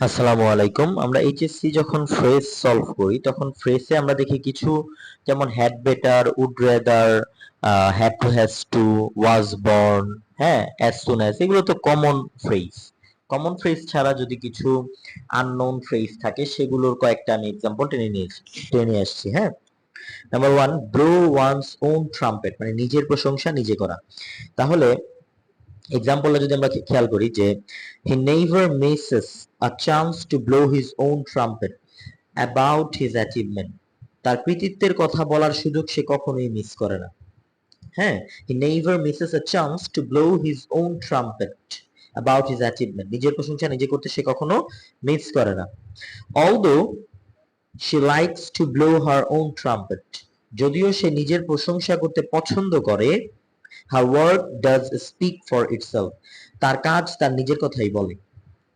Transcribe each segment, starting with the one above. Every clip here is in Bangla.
আসসালামু আলাইকুম। আমরা এইচএসসি যখন ফ্রেজ সলভ করি, তখন ফ্রেজে আমরা দেখি কিছু, যেমন had better would rather had to has to was born হ্যাঁ অ্যাজ সুন অ্যাজ এগুলো তো কমন ফ্রেজ কমন ফ্রেজ ছাড়া যদি কিছু আননোন ফ্রেজ থাকে, সেগুলোর কয়েকটা আমি এক্সাম্পল টেনে নিয়ে টেনে আসছি হ্যাঁ। Number one blow one's own trumpet মানে নিজের প্রশংসা নিজে করা। তাহলে এক্সাম্পলটা যদি আমরা খেয়াল করি যে he never misses a chance to blow his own trumpet about his achievement তার কৃতিত্বের কথা বলার সুযোগ সে কখনোই মিস করে না। হ্যাঁ he never misses a chance to blow his own trumpet about his achievement নিজের প্রশংসা নিজে করতে সে কখনো মিস করে না। Although she likes to blow her own trumpet যদিও সে নিজের প্রশংসা করতে পছন্দ করে her work does speak for itself তার কাজ তার নিজের কথাই বলে।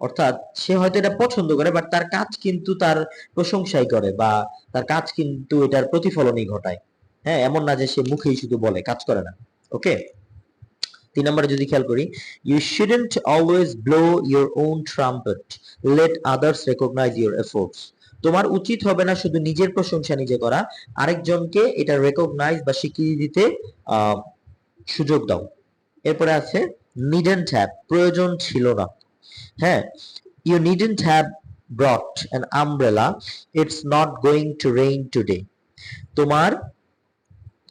অর্থাৎ সে হয়তো এটা পছন্দ করে বাট তার কাজ কিন্তু তার প্রশংসাই করে বা তার কাজ কিন্তু এটার প্রতিফলনই ঘটায়। হ্যাঁ এমন না যে সে মুখেই শুধু বলে, কাজ করে না। ওকে তিন নম্বরে যদি খেয়াল করি you shouldn't always blow your own trumpet let others recognise your efforts তোমার উচিত হবে না শুধু নিজের প্রশংসা নিজে করা, আরেকজনকে এটা রেকগনাইজ বা স্বীকৃতি দিতে সুযোগ দাও। এরপরে আছে নিডেন্ট হ্যাভ প্রয়োজন ছিল না। হ্যাঁ you needn't have brought an umbrella it's not going to rain today তোমার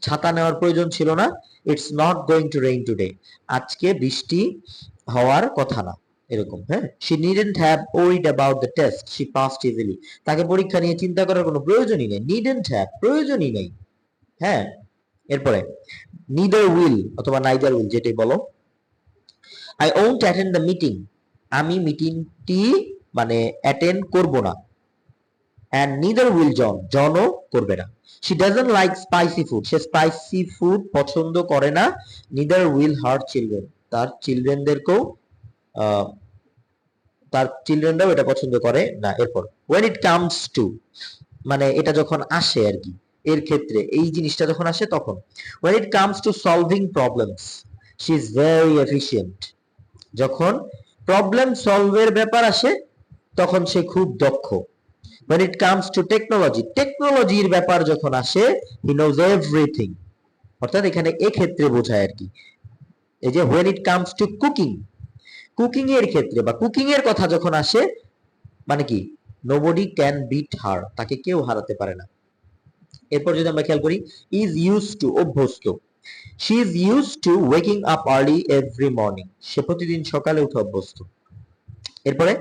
ছাতা নেওয়ার প্রয়োজন ছিল না it's not going to rain today আজকে বৃষ্টি হওয়ার কথা না, এরকম হ্যাঁ। She needn't have worried about the test she passed easily তাকে পরীক্ষা নিয়ে চিন্তা করার কোনো প্রয়োজনই নেই। নিডেন্ট হ্যাভ প্রয়োজনই নেই। হ্যাঁ এরপরে নিদার উইল অথবা নাইদার উইল যেটাই বলো I won't attend the meeting আমি মিটিংটি মানে অ্যাটেন্ড করব না। অ্যান্ড নিদার উইল জন জনও করবে না। She doesn't like spicy food say spicy food পছন্দ করে না। নিদার উইল হার চিলড্রেন তার চিলড্রেনদেরকেও তার চিলড্রেনরাও এটা পছন্দ করে না। এরপর ওয়েন ইট কামস টু মানে এটা যখন আসে আর কি। এর ক্ষেত্রে, এই জিনিসটা যখন আসে তখন। When it comes to solving problems, she is very efficient. যখন প্রবলেম সলভের ব্যাপার আসে, তখন সে খুব দক্ষ। When it comes to technology টেকনোলজির ব্যাপার যখন আসে, he knows everything অর্থাৎ এখানে এক্ষেত্রে বোঝায় আর কি। এই যে, when it comes to cooking cooking এর ক্ষেত্রে বা কুকিং এর কথা যখন আসে মানে কি? নোবডি ক্যান বিট হার তাকে কেউ হারাতে পারে না। এরপর যদি আমরা খেয়াল করি ইজ ইউজ টু অভ্যস্ত। She is used to waking up early every morning সে প্রতিদিন সকালে উঠে অভ্যস্ত। এরপরে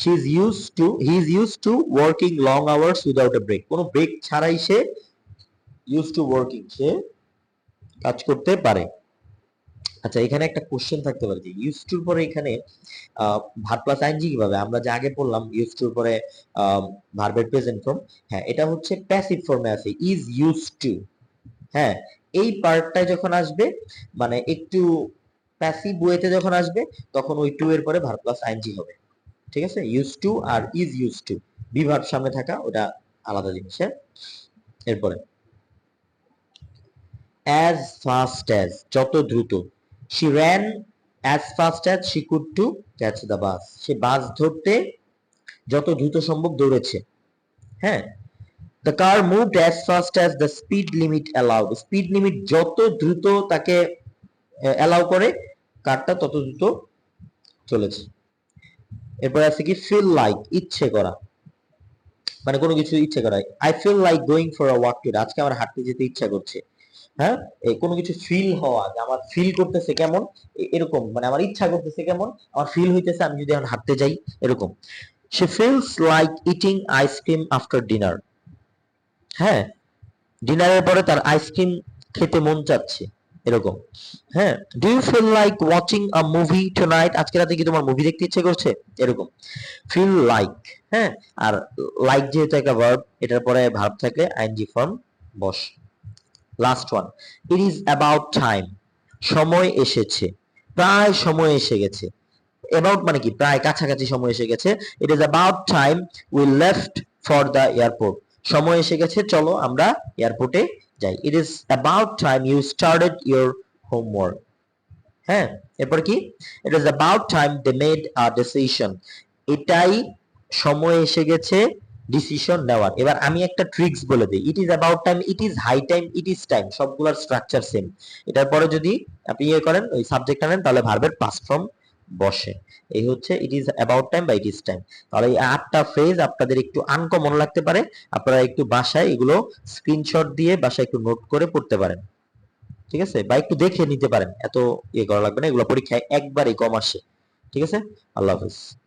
she is used to he is used to working long hours without a break কোনো ব্রেক ছাড়াই সে ইউজ টু ওয়ার্কিং সে কাজ করতে পারে। আচ্ছা এখানে একটা কোশ্চেন থাকতে পারে যে ইউজ টুর পরে এখানে ভার প্লাস আইনজি কীভাবে? আমরা যে আগে পড়লাম ইউজ টুর পরে ভার্বের প্রেজেন্ট ফর্ম হ্যাঁ এটা হচ্ছে প্যাসিভ ফর্মে আছে ইজ ইউজ টু হ্যাঁ এই পার্টটায় যখন আসবে মানে একটু প্যাসিভ ওয়েতে যখন আসবে, তখন ওই টু এর পরে ভার প্লাস আইনজি হবে, ঠিক আছে? ইউজ টু আর ইজ ইউজ টু বিভার সামনে থাকা ওটা আলাদা জিনিস হ্যাঁ? এরপরে অ্যাজ ফাস্ট অ্যাজ যত দ্রুত she ran as fast as she could to catch the bus say bus ধরতে যত দ্রুত সম্ভব দৌড়েছে। হ্যাঁ? The car moved as fast as the speed limit allowed speed limit যত দ্রুত তাকে অ্যালাউ করে, কারটা তত দ্রুত চলেছে। এরপর আছে কি ফিল লাইক ইচ্ছে করা। মানে কোনো কিছু ইচ্ছে করা। I feel like going for a walk today আজকে আমার হাঁটতে যেতে ইচ্ছা করছে। হ্যাঁ? কোনো কিছু ফিল হওয়া যে আমার ফিল করতেছে কেমন? এরকম। মানে আমার ইচ্ছা করতেছে কেমন? আমার ফিল হইতেছে, আমি যদি এখন হাঁটতে যাই, এরকম। সে feels like eating ice cream after dinner হ্যাঁ? ডিনারের পরে তার আইসক্রিম খেতে মন চাচ্ছে, এরকম। হ্যাঁ? Do you feel like watching a movie tonight আজকে রাতে কি তোমার মুভি দেখতে ইচ্ছে করছে? এরকম। ফিল লাইক হ্যাঁ? আর লাইক যেহেতু একটা ভার্ব এটার পরে ভার্ব থাকলে ING form boss. Last one it is about time সময় এসেছে। প্রায় সময় এসে গেছে। অ্যাবাউট মানে কি? প্রায় কাছাকাছি সময় এসে গেছে। It is about time we left for the airport সময় এসে গেছে, চলো আমরা এয়ারপোর্টে যাই। It is about time you started your homework হ্যাঁ এরপর কি? It is about time they made a decision এটাই সময় এসে গেছে ডিসিশন নেওয়ার। এবার আমি একটা ট্রিক্স বলে দিই। It is about time it is high time it is time সবগুলোর স্ট্রাকচার সেম এটার পরে যদি আপনি ইয়ে করেন, ওই সাবজেক্ট আনেন তাহলে ভার্বের পাস্ট ফর্ম বসে। এই হচ্ছে ইট ইজ অ্যাবাউট টাইম বা ইট ইজ টাইম তাহলে এই আটটা ফ্রেজ আপনাদের একটু আনকমন লাগতে পারে। আপনারা একটু বাসায় এগুলো স্ক্রিনশট দিয়ে বাসায় একটু নোট করে পড়তে পারেন। ঠিক আছে? বা একটু দেখে নিতে পারেন। এত ইয়ে করা লাগবে না। এগুলো পরীক্ষায় একবারই কম আসে। ঠিক আছে? আল্লাহ হাফিজ।